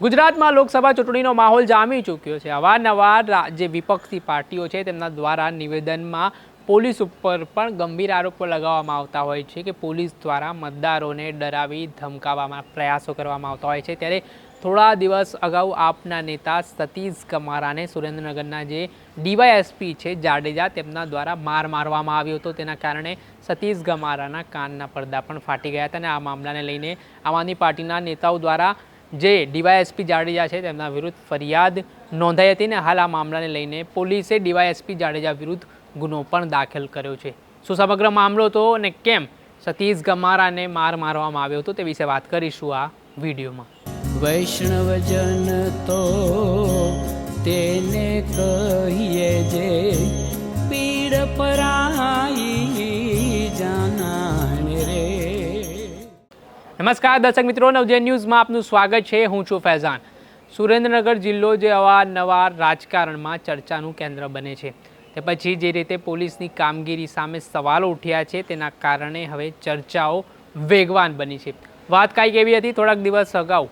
ગુજરાતમાં લોકસભા ચૂંટણીનો માહોલ જામી ચૂક્યો છે. અવારનવાર જે વિપક્ષી પાર્ટીઓ છે તેમના દ્વારા નિવેદનમાં પોલીસ ઉપર પણ ગંભીર આરોપો લગાવવામાં આવતા હોય છે કે પોલીસ દ્વારા મતદારોને ડરાવી ધમકાવવામાં, પ્રયાસો કરવામાં આવતા હોય છે. ત્યારે થોડા દિવસ અગાઉ આપના નેતા સતીશ કમારાને સુરેન્દ્રનગરના જે ડીવાયએસપી છે જાડેજા તેમના દ્વારા માર મારવામાં આવ્યો હતો. તેના કારણે સતીશ ગમારાના કાનના પડદા પણ ફાટી ગયા હતા અને આ મામલાને લઈને આમ આદમી પાર્ટીના નેતાઓ દ્વારા જે ડીવાયએસપી જાડેજા છે તેમના વિરુદ્ધ ફરિયાદ નોંધાઈ હતી ને હાલ આ મામલાને લઈને પોલીસે ડીવાયએસપી જાડેજા વિરુદ્ધ ગુનો પણ દાખલ કર્યો છે. શું સમગ્ર મામલો હતો અને કેમ સતીશ ગમારાને માર મારવામાં આવ્યો હતો તે વિશે વાત કરીશું આ વિડીયોમાં. વૈષ્ણવજન તો તેને કહીએ જે પીડ પરાઈ નમસ્કાર, દર્શક મિત્રો. નવજે ન્યૂઝમાં આપનું સ્વાગત છે. હું છું ફૈઝાન. સુરેન્દ્રનગર જિલ્લો જે અવારનવાર રાજકારણમાં ચર્ચાનું કેન્દ્ર બને છે. તે પછી જે રીતે પોલીસની કામગીરી સામે સવાલો ઉઠ્યા છે, તેના કારણે હવે ચર્ચાઓ વેગવાન બની છે. વાત કાંઈક એવી હતી, થોડાક દિવસ અગાઉ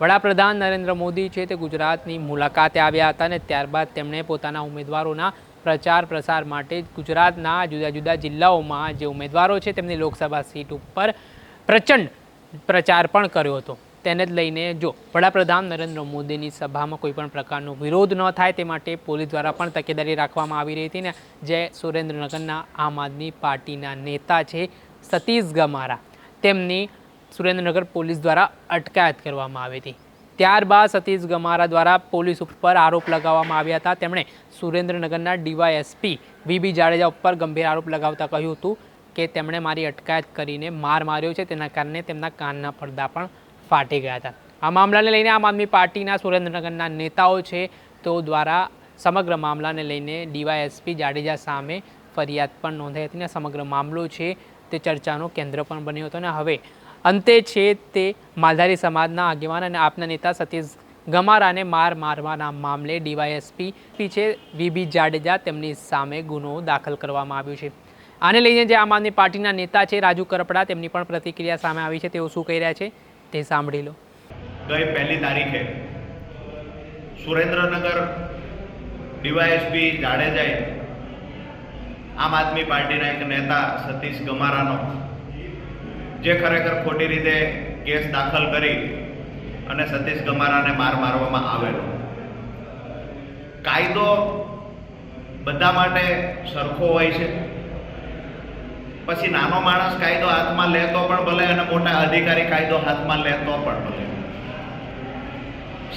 વડાપ્રધાન નરેન્દ્ર મોદી છે તે ગુજરાતની મુલાકાતે આવ્યા હતા અને ત્યારબાદ તેમણે પોતાના ઉમેદવારોના પ્રચાર પ્રસાર માટે ગુજરાતના જુદા જુદા જિલ્લાઓમાં જે ઉમેદવારો છે, તેમની લોકસભા સીટ ઉપર પ્રચંડ પ્રચાર પણ કર્યો હતો. તેને જ લઈને જો વડાપ્રધાન નરેન્દ્ર મોદીની સભામાં કોઈ પણ પ્રકારનો વિરોધ ન થાય તે માટે પોલીસ દ્વારા પણ તકેદારી રાખવામાં આવી રહી હતી ને જે સુરેન્દ્રનગરના આમ આદમી પાર્ટીના નેતા છે સતીશ ગમારા, તેમની સુરેન્દ્રનગર પોલીસ દ્વારા અટકાયત કરવામાં આવી હતી. ત્યારબાદ સતીશ ગમારા દ્વારા પોલીસ ઉપર આરોપ લગાવવામાં આવ્યા હતા. તેમણે સુરેન્દ્રનગરના ડીવાયએસપી વીબી જાડેજા ઉપર ગંભીર આરોપ લગાવતા કહ્યું હતું કે તેમણે મારી અટકાયત કરીને માર માર્યો છે, તેના કારણે તેમના કાનના પડદા પણ ફાટી ગયા હતા. આ મામલાને લઈને આમ આદમી પાર્ટીના સુરેન્દ્રનગરના નેતાઓ છે, તો દ્વારા સમગ્ર મામલાને લઈને ડીવાયએસપી જાડેજા સામે ફરિયાદ પણ નોંધાઈ હતી અને સમગ્ર મામલો છે તે ચર્ચાનો કેન્દ્ર પણ બન્યો હતો અને હવે અંતે છે તે માલધારી સમાજના આગેવાન અને આપના નેતા સતીશ ગમારાને માર મારવાના મામલે ડીવાયએસપી છે વીબી જાડેજા તેમની સામે ગુનો દાખલ કરવામાં આવ્યો છે. આને લઈને જે આમ આદમી પાર્ટીના નેતા છે, રાજુ કરપડા, તેમની પણ પ્રતિક્રિયા સામે આવી છે, તેઓ શું કહી રહ્યા છે તે સાંભળી લો. ગઈ પહેલી તારીખે સુરેન્દ્રનગર ડીવાયએસપી જાડેજાએ આમ આદમી પાર્ટીના એક નેતા સતીશ ગમારાનો, જે ખરેખર ખોટી રીતે કેસ દાખલ કરી અને સતીશ ગમારાને માર મારવામાં આવેલો. કાયદો બધા માટે સરખો હોય છે. પછી નાનો માણસ કાયદો હાથમાં લેતો પણ ભલે અને મોટા અધિકારી કાયદો હાથમાં લેતો પણ ભલે.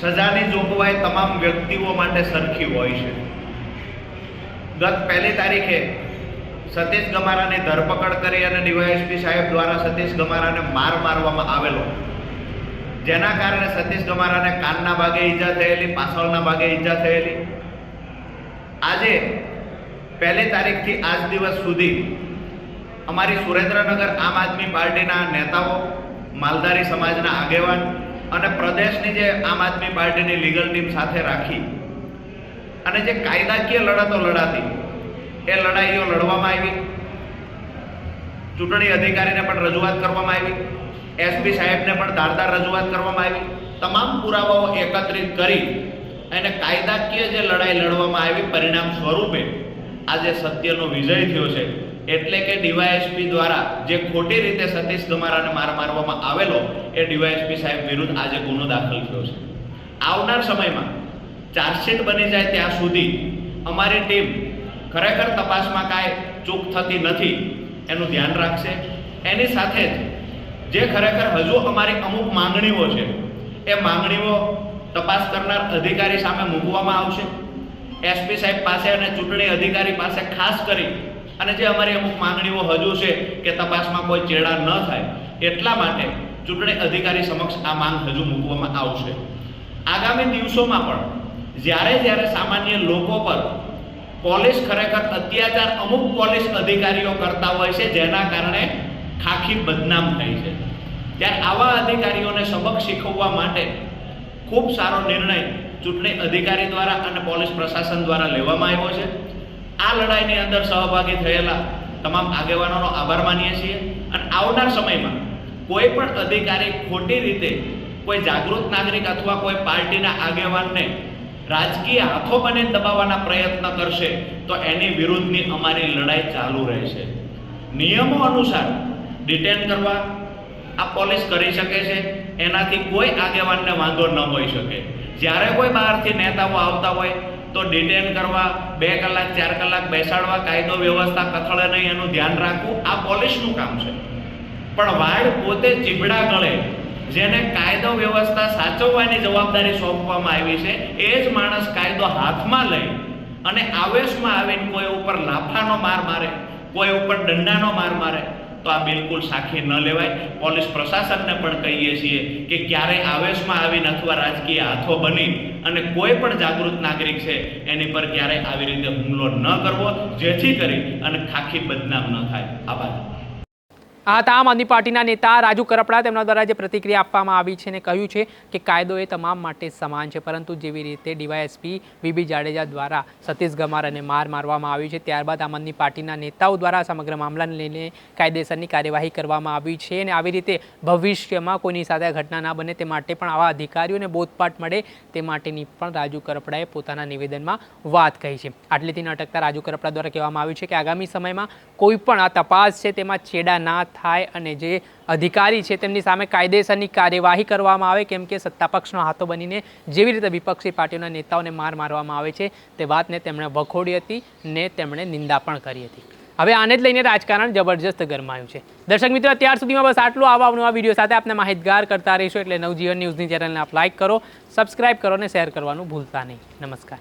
સજાની જોગવાઈ તમામ વ્યક્તિઓ માટે સરખી હોય છે. ગત પહેલી તારીખે સતીશ ગમારાની ધરપકડ કરી અને ડીવાયએસપી સાહેબ દ્વારા સતીશ ગમારાને માર મારવામાં આવેલો. જેના કારણે સતીશ ગમારાને કાનના ભાગે ઈજા થયેલી, પાછળના ભાગે ઈજા થયેલી. આજે પહેલી તારીખથી આજ દિવસ સુધી અમારી સુરેન્દ્રનગર આમ આદમી પાર્ટીના નેતાઓ, માલધારી સમાજના આગેવાન અને પ્રદેશની જે આમ આદમી પાર્ટીની લીગલ ટીમ સાથે રાખી અને જે કાયદાકીય લડતો લડાતી, એ લડાઈઓ લડવામાં આવી. ચૂંટણી અધિકારીને પણ રજૂઆત કરવામાં આવી. એસપી સાહેબને પણ ધારદાર રજૂઆત કરવામાં આવી. તમામ પુરાવાઓ એકત્રિત કરી અને કાયદાકીય જે લડાઈ લડવામાં આવી, પરિણામ સ્વરૂપે આજે સત્યનો વિજય થયો છે. એટલે કે ડીવાયએસપી દ્વારા જે ખોટી રીતે સતીશ ગમારાને માર મારવામાં આવેલો, એ ડીવાયએસપી સાહેબ વિરુદ્ધ આજે ગુનો દાખલ થયો છે. આવનાર સમયમાં ચાર્જશીટ બની જાય ત્યાં સુધી અમારી ટીમ ખરેખર તપાસમાં કાંઈ ચૂક થતી નથી, એનું ધ્યાન રાખશે. એની સાથે જ જે ખરેખર હજુ અમારી અમુક માંગણીઓ છે, એ માંગણીઓ તપાસ કરનાર અધિકારી સામે મૂકવામાં આવશે. એસપી સાહેબ પાસે અને ચૂંટણી અધિકારી પાસે ખાસ કરી અને જે અમારી અમુક માંગણીઓ હજુ છે કે તપાસમાં કોઈ ચેડા ન થાય, એટલા માટે ચૂંટણી અધિકારી સમક્ષ આ માંગ હજુ મૂકવામાં આવશે. આગામી દિવસોમાં પણ જ્યારે જ્યારે સામાન્ય લોકો પર પોલીસ ખરેખર અત્યાચાર અમુક પોલીસ અધિકારીઓ કરતા હોય છે, જેના કારણે ખાખી બદનામ થાય છે. ત્યારે આવા અધિકારીઓને સબક શીખવવા માટે ખૂબ સારો નિર્ણય ચૂંટણી અધિકારી દ્વારા અને પોલીસ પ્રશાસન દ્વારા લેવામાં આવ્યો છે. આ લડાઈની અંદર સહભાગી થયેલા તમામ આગેવાનોનો આભાર માનીએ છીએ. અને આવનાર સમયમાં કોઈ પણ અધિકારી ખોટી રીતે કોઈ જાગૃત નાગરિક અથવા કોઈ પાર્ટીના આગેવાનને રાજકીય હાથો બને દબાવવાના પ્રયત્ન કરશે, તો એની વિરુદ્ધની અમારી લડાઈ ચાલુ રહેશે. નિયમો અનુસાર ડિટેન કરવા આ પોલીસ કરી શકે છે. એનાથી કોઈ આગેવાનને વાંધો ન હોઈ શકે. જ્યારે કોઈ બહારથી નેતાઓ આવતા હોય તો ડિટેન કરવા, બે કલાક, ચાર કલાક બેસાડવા કાયદો, વ્યવસ્થા કથળે નહીં, એનું ધ્યાન રાખવું, આ પોલીસનું કામ છે. પણ વાળ પોતે ચીબડા ગળે જેને કાયદો, વ્યવસ્થા સાચવવાની જવાબદારી સોંપવામાં આવી છે, એ જ માણસ કાયદો હાથમાં લઈ અને આવેશમાં આવીને કોઈ ઉપર લાફાનો માર મારે, કોઈ ઉપર દંડાનો માર મારે, તો આ બિલકુલ સાખી ન લેવાય. પોલીસ પ્રશાસનને પણ કહીએ છીએ કે ક્યારે આવેશમાં આવીને અથવા રાજકીય હાથો બની અને કોઈ પણ જાગૃત નાગરિક છે, એની પર ક્યારેય આવી રીતે હુમલો ન કરવો, જેથી કરી અને ખાખી બદનામ ન થાય. આભાર. હતા આમ આદમી પાર્ટીના નેતા રાજુ કરપડા તેમના દ્વારા જે પ્રતિક્રિયા આપવામાં આવી છે અને કહ્યું છે કે કાયદો એ તમામ માટે સમાન છે. પરંતુ જેવી રીતે ડીવાયએસપી વીબી જાડેજા દ્વારા સતીશ ગમાર અને માર મારવામાં આવ્યું છે, ત્યારબાદ આમ આદમી પાર્ટીના નેતાઓ દ્વારા સમગ્ર મામલાને લઈને કાયદેસરની કાર્યવાહી કરવામાં આવી છે અને આવી રીતે ભવિષ્યમાં કોઈની સાથે ઘટના ના બને તે માટે પણ આવા અધિકારીઓને બોધપાઠ મળે તે માટેની પણ રાજુ કરપડાએ પોતાના નિવેદનમાં વાત કહી છે. આટલેથી અટકતા રાજુ કરપડા દ્વારા કહેવામાં આવ્યું છે કે આગામી સમયમાં કોઈ પણ આ તપાસ છે તેમાં છેડા ના થાય અને જે અધિકારી છે તેમની સામે કાયદેસરની કાર્યવાહી કરવામાં આવે, કેમ કે સત્તાપક્ષનો હાથો બનીને જેવી રીતે વિપક્ષી પાર્ટીઓના નેતાઓને માર મારવામાં આવે છે, તે વાતને તેમણે વખોડી હતી ને તેમણે નિંદા પણ કરી હતી. હવે આને જ લઈને રાજકારણ જબરજસ્ત ગરમાયું છે. દર્શક મિત્રો, અત્યાર સુધીમાં બસ આટલું. આવા નવા વીડિયો સાથે આપને માહિતગાર કરતા રહીશું એટલે નવજીવન ન્યૂઝની ચેનલને આપ લાઇક કરો, સબસ્ક્રાઇબ કરો અને શેર કરવાનું ભૂલતા નહીં. નમસ્કાર.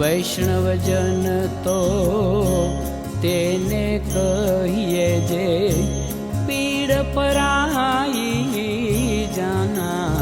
વૈષ્ણવજન તો તેને કહીએ જે वीर पराई जाना